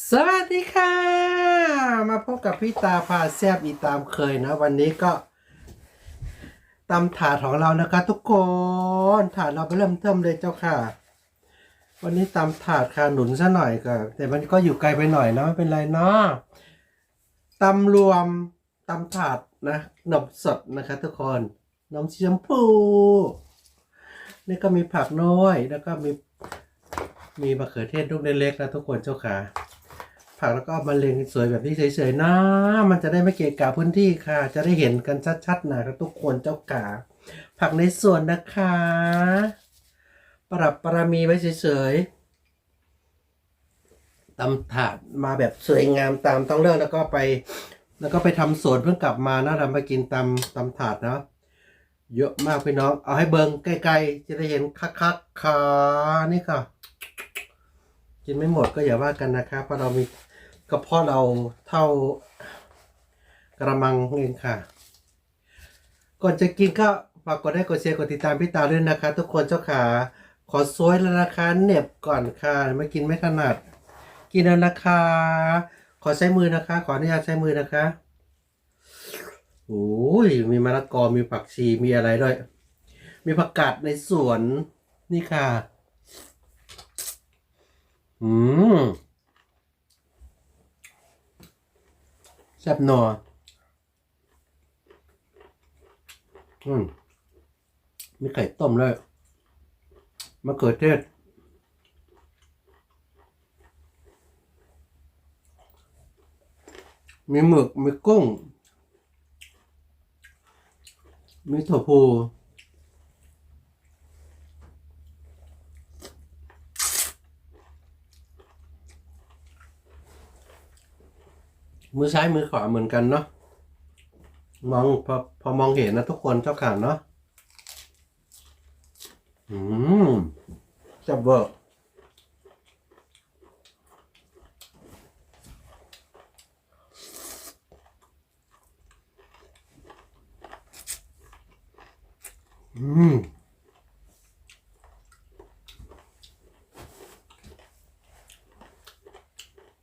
สวัสดีค่ะ มาพบกับพี่ตาพาแซบอีตามเคยนะ วันนี้ก็ตำถาดของเรานะคะ ทุกคนถาดเราไปเริ่มเทิมเลยเจ้าค่ะ วันนี้ตำถาดค่ะหนุนซะหน่อยก็แต่มันก็อยู่ไกลไปหน่อยนะไม่เป็นไรเนาะตำรวมตำถาดนะนมสดนะคะ ทุกคนนมสีชมพูนี่ก็มีผักน้อยแล้วก็มีมีมะเขือเทศลูกเล็กๆนะทุกคนเจ้าขา ผักแล้วก็มาเลงสวยแบบนี้เฉยๆนะ มันจะได้ไม่เกะกะพื้นที่ค่ะ จะได้เห็นกันชัดๆนะครับทุกคนเจ้าขาผักในสวนนะคะ ปรับประมีไว้เฉยๆตำถาดมาแบบสวยงามตามต้องเลือกแล้วก็ไป แล้วก็ไปทำสวนเพิ่งกลับมานะเรามากินตำตำถาดเนาะเยอะมากพี่น้อง เอาให้เบิงใกล้ๆจะได้เห็นคักๆค่ะนี่ค่ะ กินไม่หมดก็อย่าว่ากันนะครับเพราะเรามี กระเพาะเราเท่ากระมังเองค่ะ ก่อนจะกินก็ฝากกดไลค์กดแชร์กดติดตามพี่ตาด้วยนะคะ ทุกคนเจ้าขาขอซวยแล้วนะคะเหน็บก่อนค่ะไม่กินไม่ถนัด กินแล้วนะคะ ขอใช้มือนะคะ ขออนุญาตใช้มือนะคะโอ้ยมีมะละกอมีผักชีมีอะไรด้วย มีผักกาดในสวนนี่ค่ะ อืม แซ่บนัวอืมมีไข่ต้มเลยมะเขือเทศมีหมึก มีกุ้ง มีถั่วพู มือซ้ายมือขวาเหมือนกันเนาะมองพอพอมองเห็นนะทุกคนเจ้าข่างเนาะอืมจับเบอร์อืม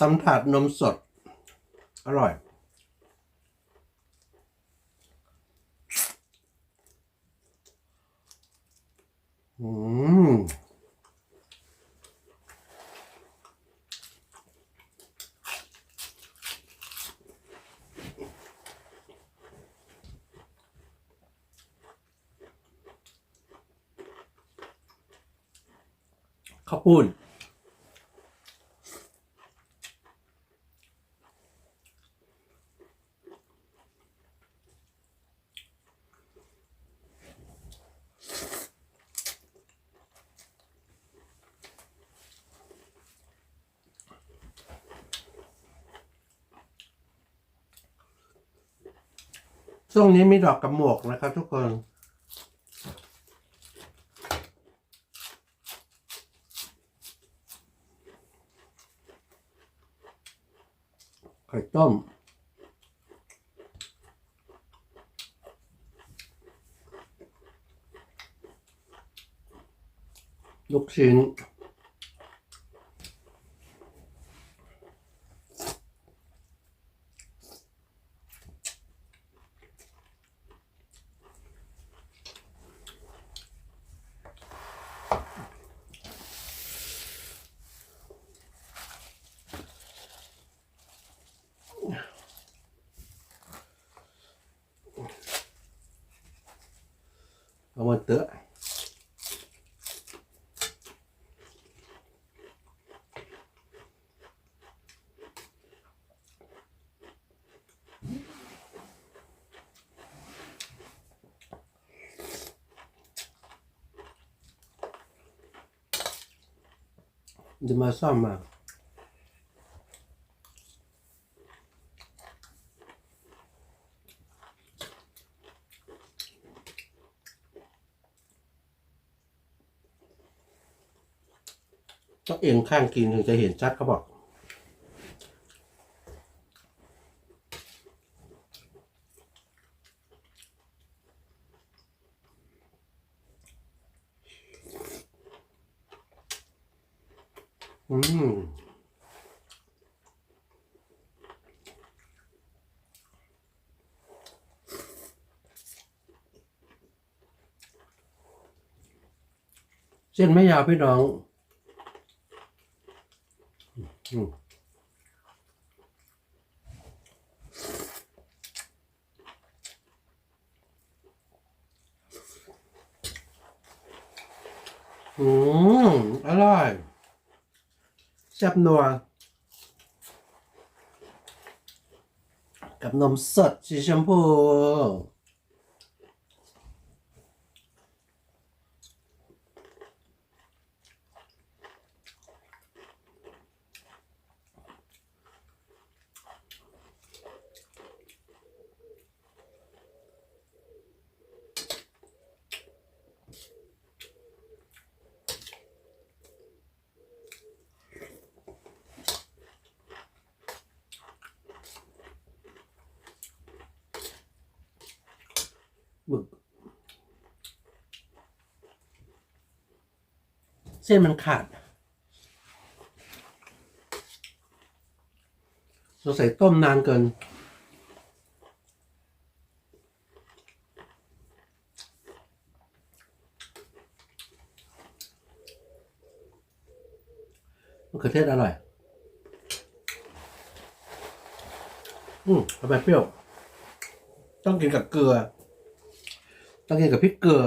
ตำถาดนมสด อร่อย อืมข้าวปุ้น ช่วงนี้มีดอกกระหมวกนะครับทุกคน ไข่ต้ม ลูกชิ้น เอามาเตอะ เองข้างกินถึงจะเห็นชัดเขาบอก อืมเส้นไม่ยาวพี่น้อง อืมอร่อยแซ่บนัวกับนมสดสีชมพู หมึก เส้นมันขาดสงสัยต้มนานเกิน มะเขือเทศอร่อย อืมทำไมเปรี้ยว ต้องกินกับเกลือ ต้องกินกับพริกเกลือ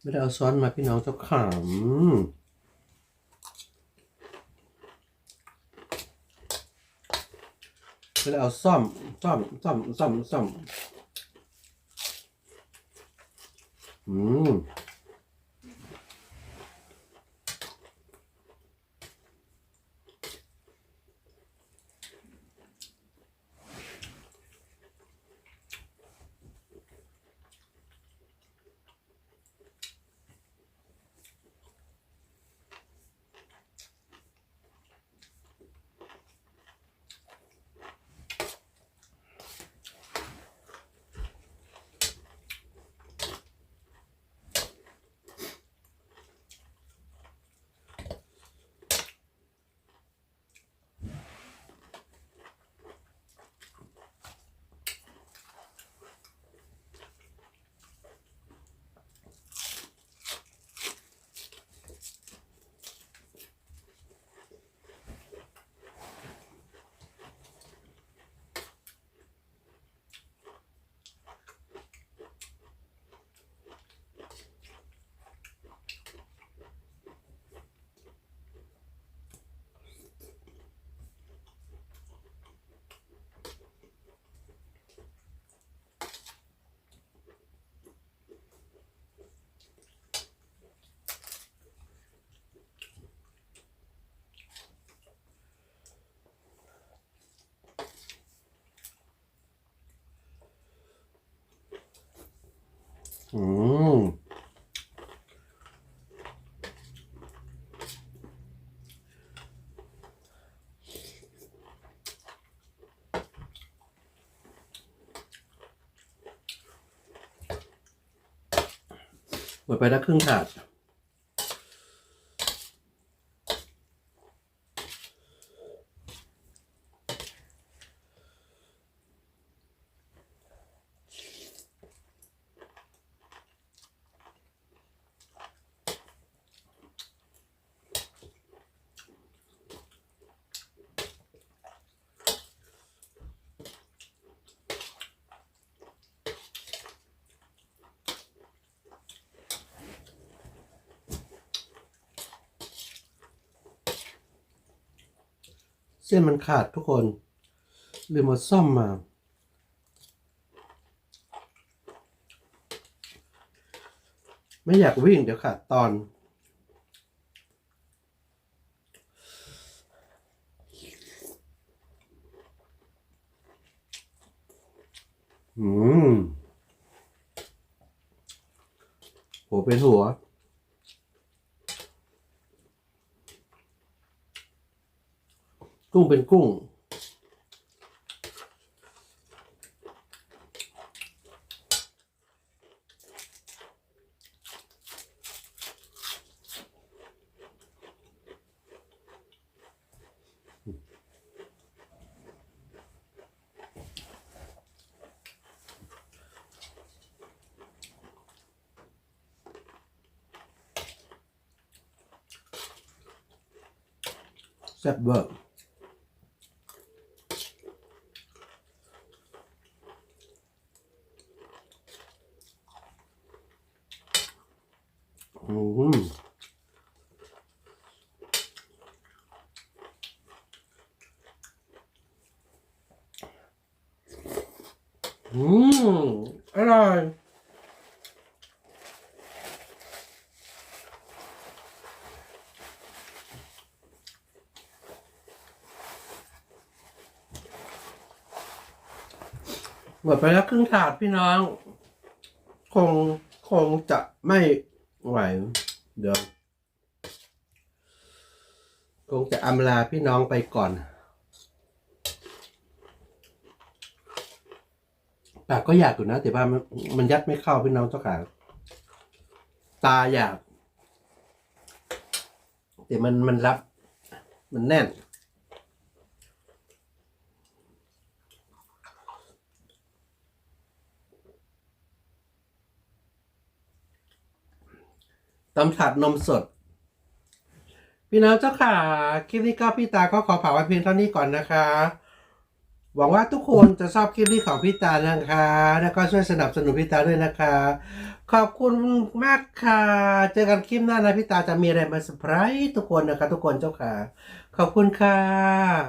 ไม่ได้เอาซ้อนมาพี่น้องเจ้าขำไม่ได้เอาซ่อมซ่อมซ่อมซ่อมซ่อมอืม อืมหมดไปแล้วครึ่งถาด ส้นมันขาดทุกคนลืมมาซ่อมมา ไม่อยากวิ่งเดี๋ยวขาดตอน อืมหัวเป็นหัว กุ้งเป็นกุ้ง Step up. อืมอืมอร่อยหมดไปแล้วครึ่งถาดพี่น้อง คงคงจะไม่ ไหวเดี๋ยวคงจะอำลาพี่น้องไปก่อนปากก็อยากอยู่นะ แต่ว่ามันยัดไม่เข้าพี่น้องเจ้าขาตาอยาก แต่มันมันรับ มันแน่น ตำถาดนมสด พี่น้องเจ้าค่ะ คลิปนี้ก็พี่ตาก็ขอฝากไว้เพียงเท่านี้ก่อนนะคะ หวังว่าทุกคนจะชอบคลิปนี้ของพี่ตานะคะ แล้วก็ช่วยสนับสนุนพี่ตาด้วยนะคะ ขอบคุณมากค่ะ เจอกันคลิปหน้านะพี่ตาจะมีอะไรมาเซอร์ไพรส์ทุกคนนะคะ ทุกคนเจ้าค่ะ ขอบคุณค่ะ